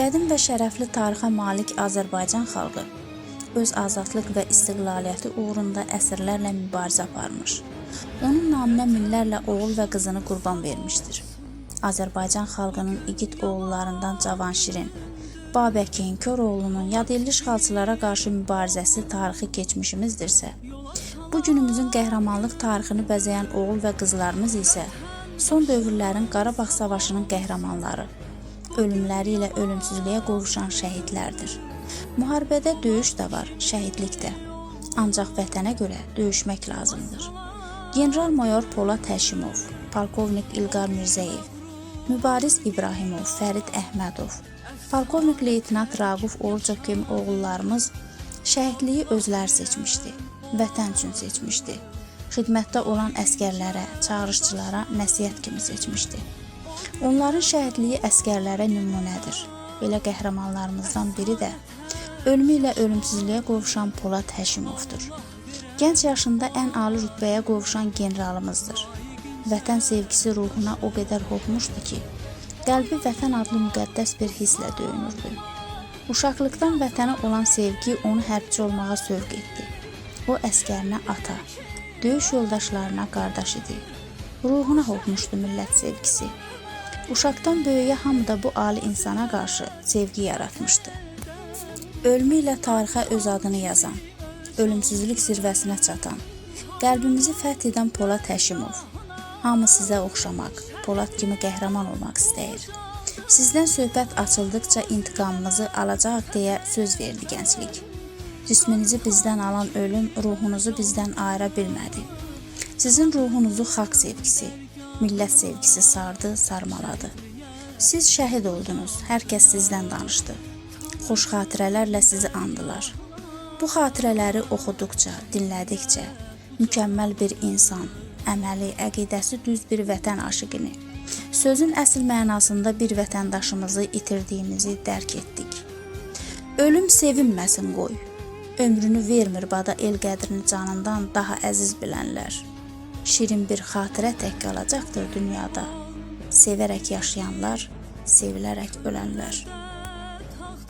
Qədim və şərəfli tarixə malik Azərbaycan xalqı öz azadlıq və istiqlaliyyəti uğrunda əsrlərlə mübarizə aparmış. Onun naminə minlərlə oğul və qızını qurban vermişdir. Azərbaycan xalqının igid oğullarından Cavanşirin, Babəkin, Koroğlunun yadelli işğalçılara qarşı mübarizəsi tarixi keçmişimizdirsə, bu günümüzün qəhrəmanlıq tarixini bəzəyən oğul və qızlarımız isə son dövrlərin Qarabağ savaşının qəhrəmanları, ölümləri ilə ölümsüzlüyə qovuşan şəhidlərdir. Müharibədə döyüş də var, şəhidlik də. Ancaq vətənə görə döyüşmək lazımdır. General-mayor Polad Həşimov, polkovnik İlqar Mirzəyev, Mübariz İbrahimov, Fərid Əhmədov, polkovnik leytenant Raquf Orucov kimi oğullarımız şəhidliyi özləri seçmişdi, vətən üçün seçmişdi. Xidmətdə olan əskərlərə, çağırışçılara nəsihət kimi seçmişdi. Onların şəhidliyi əskərlərə nümunədir. Belə qəhrəmanlarımızdan biri də ölümü ilə ölümsüzlüyə qovuşan Polad Həşimovdur. Gənc yaşında ən ali rütbəyə qovuşan generalımızdır. Vətən sevgisi ruhuna o qədər hopmuşdu ki, qəlbi vətən adlı müqəddəs bir hisslə döyünürdü. Uşaqlıqdan vətənə olan sevgi onu hərbçi olmağa sövq etdi. O əskərinə ata, döyüş yoldaşlarına qardaş idi. Ruhuna hopmuşdu millət sevgisi. Uşaqdan böyüyə hamı da bu ali insana qarşı sevgi yaratmışdı. Ölümü ilə tarixə öz adını yazan, ölümsüzlük zirvəsinə çatan, qəlbimizi fəth edən Polad Həşimov. Hamı sizə oxşamaq, Polad kimi qəhrəman olmaq istəyir. Sizdən söhbət açıldıqca intiqamımızı alacaq deyə söz verdi gənclik. Cisminizi bizdən alan ölüm ruhunuzu bizdən ayıra bilmədi. Sizin ruhunuzu xalq sevgisi, millət sevgisi sardı, sarmaladı. Siz şəhid oldunuz, hər kəs sizdən danışdı. Xoş xatirələrlə sizi andılar. Bu xatirələri oxuduqca, dinlədikcə mükəmməl bir insan, əməli, əqidəsi düz bir vətən aşiqini, sözün əsl mənasında bir vətəndaşımızı itirdiyimizi dərk etdik. Ölüm sevinməsin qoy. Ömrünü vermir bada el qədrini canından daha əziz bilənlər. Şirin bir xatirə tək qalacaqdır dünyada. Sevərək yaşayanlar, sevilərək ölənlər.